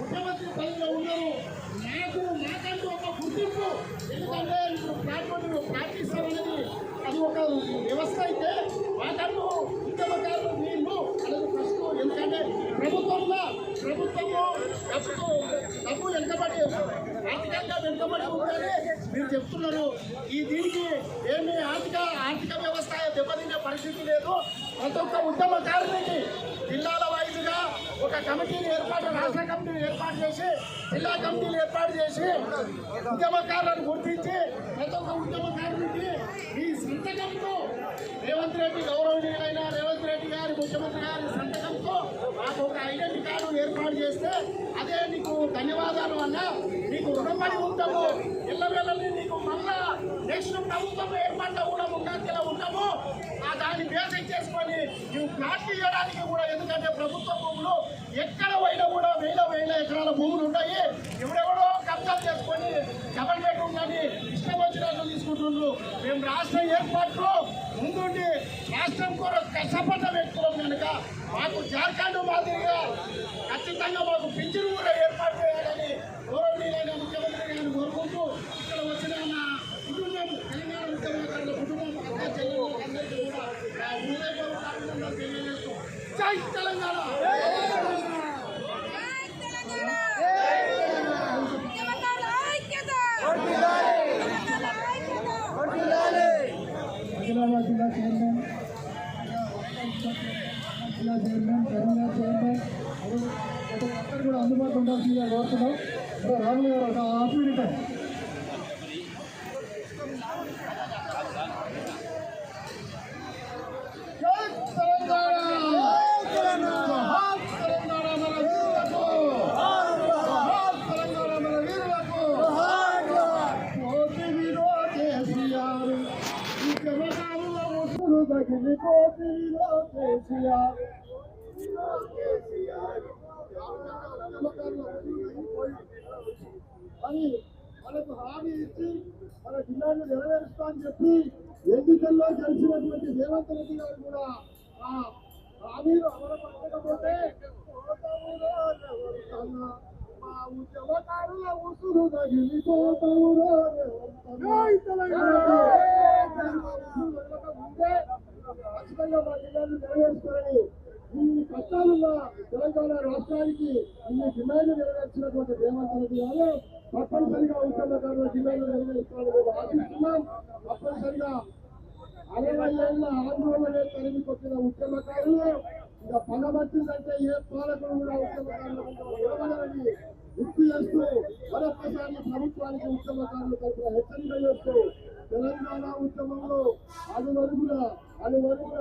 ముఖ్యమంత్రి పదవిలో ఉన్నారు. నాకు నాకంటూ ఒక గుర్తింపు. ఎందుకంటే ఇప్పుడు ప్లాట్ఫామ్ పాటిస్తామనేది అది ఒక వ్యవస్థ అయితే మాకంటూ ఉద్యమకారులు వీళ్ళు అనేది ఫస్ట్ ఎందుకంటే ప్రభుత్వంలో ప్రభుత్వము డబ్బు డబ్బు వెనుకబడి ఆర్థికంగా వెనుకబడి ఉందని మీరు చెప్తున్నారు. ఈ దీనికి ఏమి ఆర్థిక ఆర్థిక వ్యవస్థ దెబ్బతినే పరిస్థితి లేదు. ప్రతి ఒక్క ఉద్యమకారునికి జిల్లాల వైద్యుగా ఒక కమిటీని ఏర్పాటు రాష్ట్ర కమిటీని ఏర్పాటు చేసి జిల్లా కమిటీలు ఏర్పాటు చేసి ఉద్యమకారులను గుర్తించి ప్రతి ఒక్క ఉద్యమకారునికి ఈ సంతకంతో రేవంత్ రెడ్డి గౌరవనీయులైన రేవంత్ రెడ్డి గారి ముఖ్యమంత్రి గారి సంతకంతో మాకు ఒక ఐడెంటిటీ కార్డు ఏర్పాటు చేస్తే అదే నీకు ధన్యవాదాలు అన్న. నీకు రుణపడి ఉంటాము. ఇళ్ళ నీకు మళ్ళా నెక్స్ట్ ప్రభుత్వం ఏర్పడ్డ కూడా ముఖ్యంగా ఉంటాము ఆ దాన్ని బేసిక్ చేసుకొని నువ్వు ప్లాట్ తీయడానికి కూడా ఎందుకంటే ప్రభుత్వ భూములు ఎక్కడ పోయినా ఎకరాల భూములు ఉంటాయి. ఎవడెవడో కబ్జాలు చేసుకొని డబల్ బెడ్రూమ్ కానీ ఇష్టం వచ్చినట్లు తీసుకుంటున్నారు మేము రాష్ట్ర ఏర్పాటులో ముందుండి రాష్ట్రం కూడా కష్టపడ్డ వ్యక్తులం కనుక మాకు జార్ఖండ్ మాదిరిగా ఖచ్చితంగా మాకు పింఛను కూడా Ramli Rada. మరి మనకు హామీ ఇచ్చి మన డిమాండ్ నెరవేరుస్తా అని చెప్పి ఎన్నికల్లో గెలిచినటువంటి రేవంత్ రెడ్డి గారు కూడా ఆ హామీలు అమలుపరచకపోతే మా ఉద్యమకారుల ఉసురు తగిలిపోతావురో ముందే ఖచ్చితంగా మా నెరవేరుస్తారని ఈ కష్టాలున్న తెలంగాణ రాష్ట్రానికి ఇన్ని డిమాండ్ రేవంత్ తప్పనిసరిగా ఉద్యమకారుల డిమాండ్లు నెరవేరుస్తారని మేము ఆశిస్తున్నాం తప్పనిసరిగా అరవై ఏళ్ళ ఆందోళన తరిమి కొట్టిన ఉద్యమకారులు ఇక పగబట్టిందంటే ఏ పాలకులు కూడా ఉద్యమకారులు గుర్తు చేస్తూ మరొకసారి ప్రభుత్వానికి ఉద్యమకారులు తరఫున హెచ్చరిక చేస్తూ తెలంగాణ ఉద్యమంలో అనువరుగుల అనువరుగుల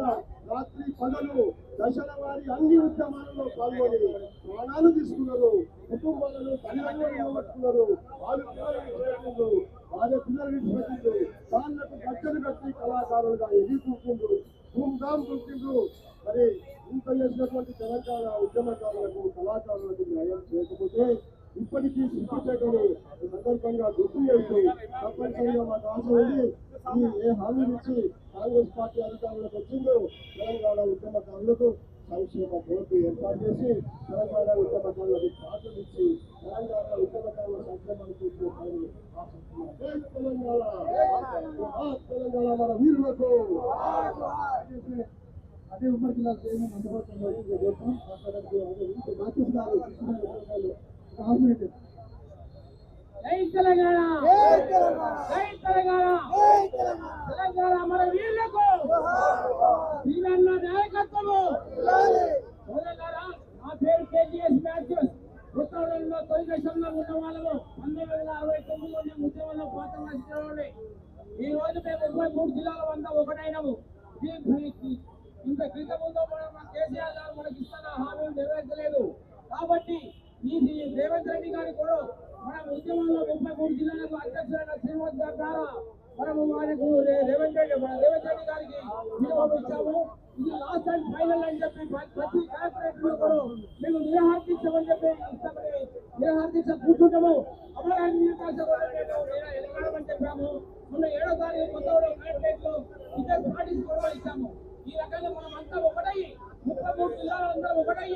రాత్రి పగలు దశల వారి అన్ని ఉద్యమాలలో పాల్గొని ప్రాణాలు తీసుకున్నారు. కుటుంబాలను తల్లిదండ్రులు నిలబెట్టుకున్నారు వారి పిల్లలను వారి పిల్లలు విడిచిపెట్టిండ్రు కాళ్ళకు గచ్చలు కట్టి కళాకారులుగా ఎదుర్కొంటుండ్రు ధూమ్ధాం కుంటుండ్రు మరి ఇంత చేసినటువంటి తెలంగాణ ఉద్యమకాల కళాకారులకు న్యాయం చేయకపోతే ఇప్పటికీ సిగ్గుచేటని సందర్భంగా గుర్తు చేస్తూ తప్పనిసరిగా మాకు ఆశ ఉంది ఈ నుంచి కాంగ్రెస్ పార్టీ అధికారంలోకి వచ్చిందో తెలంగాణ ఉద్యమకారులకు సంక్షేమ బోర్డు ఏర్పాటు చేసి తెలంగాణ ఉద్యమకారులకు పాటలు ఇచ్చి తెలంగాణ ఉద్యమకారుల సంక్షేమాన్ని చూసే పనులు తెలంగాణ. తెలంగాణ మన వీరులకు. అదే ఉమ్మడి జిల్లా చైర్మన్ అందుబాటులో ఉండాల్సిందిగా కోరుతున్నాం మాట్లాడడానికి అదే మాథ్యూస్ గారు కృష్ణ గారు గారు ఒక హాఫ్ మినిట్ జై తెలంగాణ జై తెలంగాణ. తెలంగాణ మన వీళ్ళకు వీరన్న నాయకత్వము తెలంగాణ నా పేరు కేజీఎస్ మ్యాథ్యూస్ ఉత్తరాంధ్రలో తొలి దశంలో ఉన్న వాళ్ళము పంతొమ్మిది వేల అరవై తొమ్మిదిలో మేము ఉద్యమంలో పాత్ర నడిచిన ఈ రోజు మేము ఇరవై మూడు జిల్లాల వంద ఒకటైనము ఇంత క్రితం ముందు మన కేసీఆర్ గారు మనకి ఇస్తున్న హామీలు నెరవేర్చలేదు కాబట్టి ఈ ఈ రేవంత్ రెడ్డి గారి కూడా మన ఉద్యమంలో ముప్పై మూడు జిల్లాలకు అధ్యక్షులైన శ్రీనివాస్ గారి ద్వారా మనము వారికి రేవంత్ రెడ్డి మన రేవంత్ రెడ్డి గారికి విలువ ఇచ్చాము. ఇది లాస్ట్ అండ్ ఫైనల్ అని చెప్పి ప్రతి కార్పొరేట్ కూడా మేము నిరాహార్దించమని చెప్పి ఇస్తామని నిరాహార్దించ కూర్చుంటాము అమరావతి ఎలగడమని చెప్పాము మొన్న ఏడో తారీఖు కొత్తగూడెం కలెక్టరేట్లో ఇద్దరు పార్టీస్ కూడా ఇచ్చాము ఈ రకంగా మనం అంతా ఒకటై ముప్పై మూడు జిల్లాలందరూ ఒకటై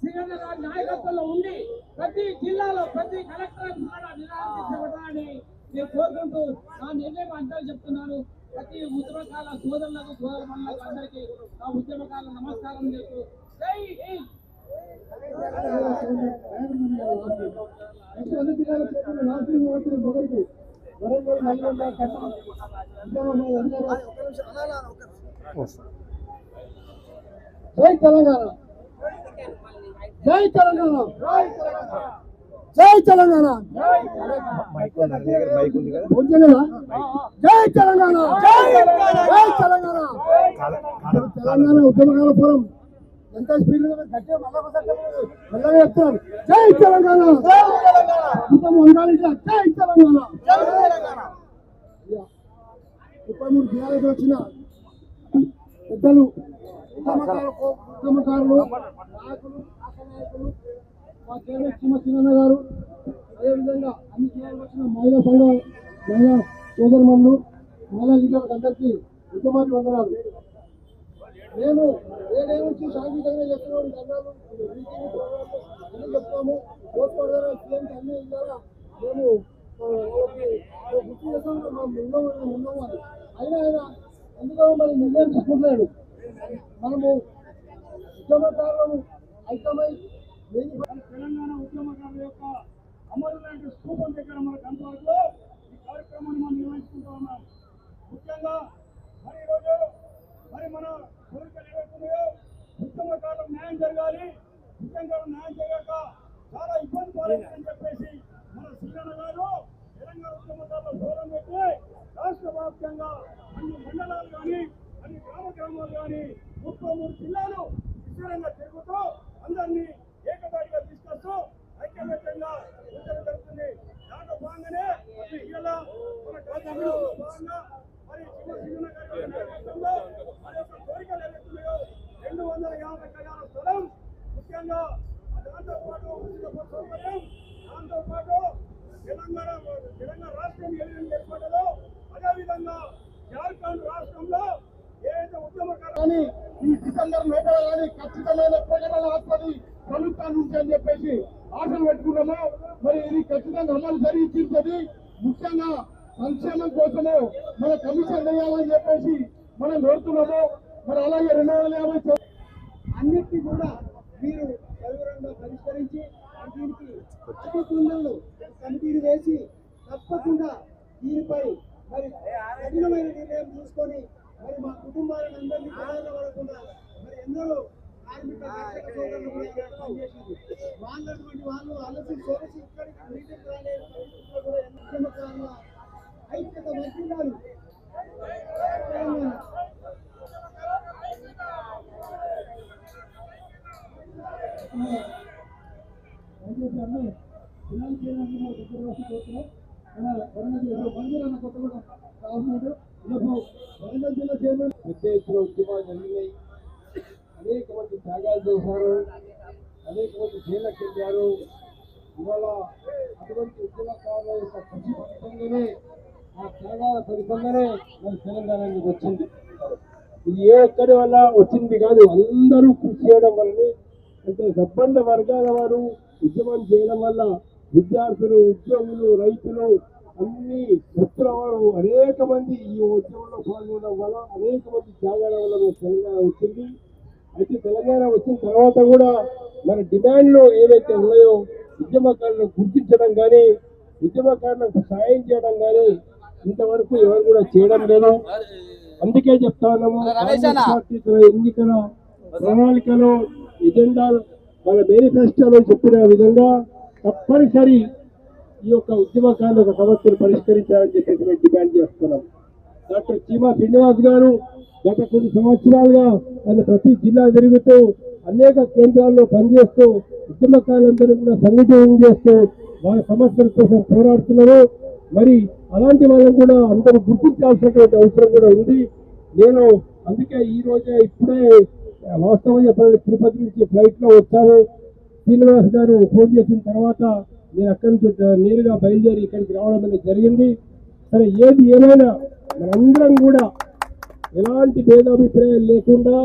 శ్రీరంగ గారి నాయకత్వంలో ఉండి ప్రతి జిల్లాలో ప్రతి కలెక్టర్ కూడా నిరాకరించబడాలని నేను కోరుకుంటూ నా చెప్తున్నాను. ప్రతి ఉద్యమకాల సోదరులకు సోదరులకు అందరికీ నా ఉద్యమకాల నమస్కారం చేస్తూ జై హింద్! అన్ని జిల్లాల చేతులు రాష్ట్రీయ మొదలుకు వరంగల్ నల్గొండ జై తెలంగాణ! జై తెలంగాణ! జై తెలంగాణ. జై తెలంగాణ. జై తెలంగాణ. తెలంగాణ ఉద్యమకాల ఫోరం. ఎంత స్పీడ్ మళ్ళా ఒకసారి చెప్తారు జై తెలంగాణ. ఉద్యమం ఉండాలి జై తెలంగాణ. ముప్పై మూడు జిల్లాలకు వచ్చిన పెద్దలు ఉద్యమకారులు మా కేంద్ర గారు అదేవిధంగా అన్ని జిల్లాలకు వచ్చిన మహిళా సంఘ మహిళా సోదరుమణులు మహిళా లీడర్లకు అందరికీ ఉద్యమాలు వందనాలు. మేము ఏడే నుంచి శాంతియుతంగా చెప్తున్నాం ధర్నాలు అన్ని చెప్తాము. కోర్టుపడాలి సీఎంకి అన్ని ఇవ్వాలా? మేము గుర్తు చేస్తాం ఉన్నాము ఉన్నాము అని. అయినా ఆయన అందులో మరి నిర్ణయం తీసుకుంటున్నాడు మనము ఉద్యమకారులను ఐక్యమై దేని తెలంగాణ ఉద్యమకారుల యొక్క అమరులైన స్థూపం దగ్గర మన కంపార్ట్లో ఈ కార్యక్రమాన్ని మనం నిర్వహించుకుంటూ ఉన్నాం. ముఖ్యంగా మరి ఈరోజు మరి మన కోరికలు ఏవైతున్నాయో ఉద్యమకారులకు న్యాయం జరగాలి. ఉద్యమకారులకు న్యాయం జరగక చాలా ఇబ్బంది పడాలని చెప్పేసి మన శ్రీరణ గారు తెలంగాణ ఉద్యమకారుల దూరం పెట్టి రాష్ట్ర వ్యాప్తంగా అన్ని మండలాలు కానీ అన్ని గ్రామ గ్రామాలు కానీ ముప్పై మూడు జిల్లాలు విస్తరంగా తిరుగుతూ అందరినీ తమ్ముడు సంక్షేమం మన కమిషన్ వేయాలని చెప్పేసి మనం కోరుతున్నాము. మరి అలాగే రెండు వందల యాభై చే- అన్నిటికీ కూడా మీరు సవివరంగా పరిష్కరించి దీనికి అతి కుండలు కమిటీలు వేసి తప్పకుండా దీనిపై మరి కఠినమైన నిర్ణయం తీసుకొని మరి మా కుటుంబాలను అందరినీ ప్రధాన పడకుండా మరి ఎందరో కార్మిక సోదరులు వాళ్ళటువంటి వాళ్ళు ఆలోచించి సొలసి ఇక్కడికి మీటింగ్ రాలేదు కూడా ఎన్నో ఉద్యమకారుల ఐక్యత వర్తిల్లాలి తెలంగాణ ఉద్యమాలు జరిగినాయి. అనేక మంది త్యాగాలు చేశారు. అనేక మంది జైళ్ళకి వెళ్ళారు. ఇవాళ అటువంటి ఉద్యమకారుల యొక్క కృషి ఆ త్యాగాల ఫలితంగానే మన తెలంగాణ వచ్చింది. ఇది ఏ ఒక్కరి వల్ల వచ్చింది కాదు అందరూ కృషి చేయడం వల్లనే అంటే సబ్బండ వర్గాల వారు ఉద్యమం చేయడం వల్ల విద్యార్థులు ఉద్యోగులు రైతులు అన్ని వృత్తుల వారు అనేక మంది ఈ ఉద్యమంలో పాల్గొనడం వల్ల అనేక మంది త్యాగాల వల్ల తెలంగాణ వచ్చింది. అయితే తెలంగాణ వచ్చిన తర్వాత కూడా మన డిమాండ్లు ఏవైతే ఉన్నాయో ఉద్యమకారులను గుర్తించడం కానీ ఉద్యమకారులకు సాయం చేయడం కానీ ఇంతవరకు ఎవరు కూడా చేయడం లేదు. అందుకే చెప్తా ఉన్నాము ఎన్నికల ప్రణాళికలో ఎజెండా మన మేనిఫెస్టోలో చెప్పిన విధంగా తప్పనిసరి ఈ యొక్క ఉద్యమకారుల యొక్క సమస్యలు పరిష్కరించాలని చెప్పేసి మేము డిమాండ్ చేస్తున్నాం. డాక్టర్ చీమా శ్రీనివాస్ గారు గత కొన్ని సంవత్సరాలుగా ఆయన ప్రతి జిల్లా తిరుగుతూ అనేక కేంద్రాల్లో పనిచేస్తూ ఉద్యమకారులందరూ కూడా సంఘటన చేస్తూ వారి సమస్యల కోసం పోరాడుతున్నారు. మరి అలాంటి వాళ్ళని కూడా అందరూ గుర్తించాల్సినటువంటి అవసరం కూడా ఉంది. నేను అందుకే ఈ రోజే ఇప్పుడే వాస్తవం చెప్పాలి తిరుపతి నుంచి ఫ్లైట్లో వచ్చాను. శ్రీనివాస్ గారు ఫోన్ చేసిన తర్వాత నేను అక్కడి నుంచి నేరుగా బయలుదేరి ఇక్కడికి రావడం అనేది జరిగింది. సరే ఏది ఏమైనా మనందరం కూడా ఎలాంటి భేదాభిప్రాయాలు లేకుండా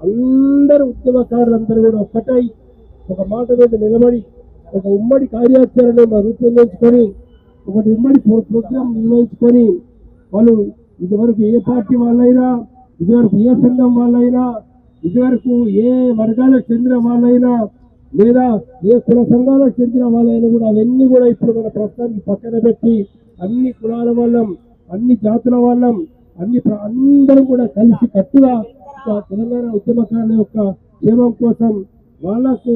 అందరు ఉద్యమకారులందరూ కూడా ఒక్కటై ఒక మాట మీద నిలబడి ఒక ఉమ్మడి కార్యాచరణ రూపొందించుకొని ఒకటి ఉమ్మడి ప్రోగ్రాం నిర్వహించుకొని వాళ్ళు ఇదివరకు ఏ పార్టీ వాళ్ళైనా ఇదివరకు ఏ సంఘం వాళ్ళైనా ఇదివరకు ఏ వర్గాలకు చెందిన వాళ్ళైనా లేదా ఏ కుల సంఘాలకు చెందిన వాళ్ళైనా కూడా అవన్నీ కూడా ఇప్పుడు మన ప్రస్తుతానికి పక్కన పెట్టి అన్ని కులాల వాళ్ళం అన్ని జాతుల వాళ్ళం అన్ని అందరం కూడా కలిసి కట్టుగా ఒక తెలంగాణ ఉద్యమకారుల యొక్క క్షేమం కోసం వాళ్ళకు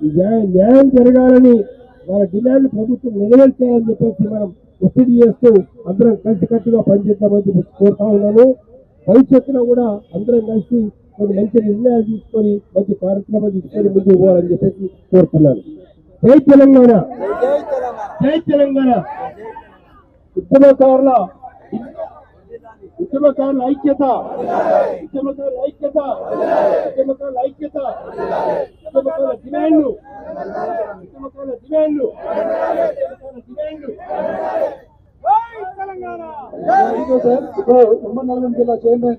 న్యాయ- న్యాయం జరగాలని వాళ్ళ డిమాండ్ ప్రభుత్వం నెరవేర్చాలని చెప్పేసి మనం ఒత్తిడి చేస్తూ అందరం కలిసికట్టుగా పనిచేద్దామని చెప్పి కోరుతా ఉన్నాను. భవిష్యత్తులో కూడా అందరం కలిసి కొన్ని మంచి నిర్ణయాలు తీసుకొని మంచి కార్యక్రమాలు తీసుకొని ముందుకు పోవాలని చెప్పేసి కోరుతున్నాను. జై తెలంగాణ! జై తెలంగాణ! ఉద్యమకారుల ఉద్యమకారుల ఐక్యత. ఉద్యమకారుల ఐక్యత. ఉద్యమకారుల ఐక్యత. ఉద్యమకారుల డిమాండ్లు. ఉద్యమకారుల డిమాండ్లు. ఉద్యమకారుల డిమాండ్లు. ఇప్పుడు ఉమ్మడి నల్గొండ జిల్లా చైర్మన్.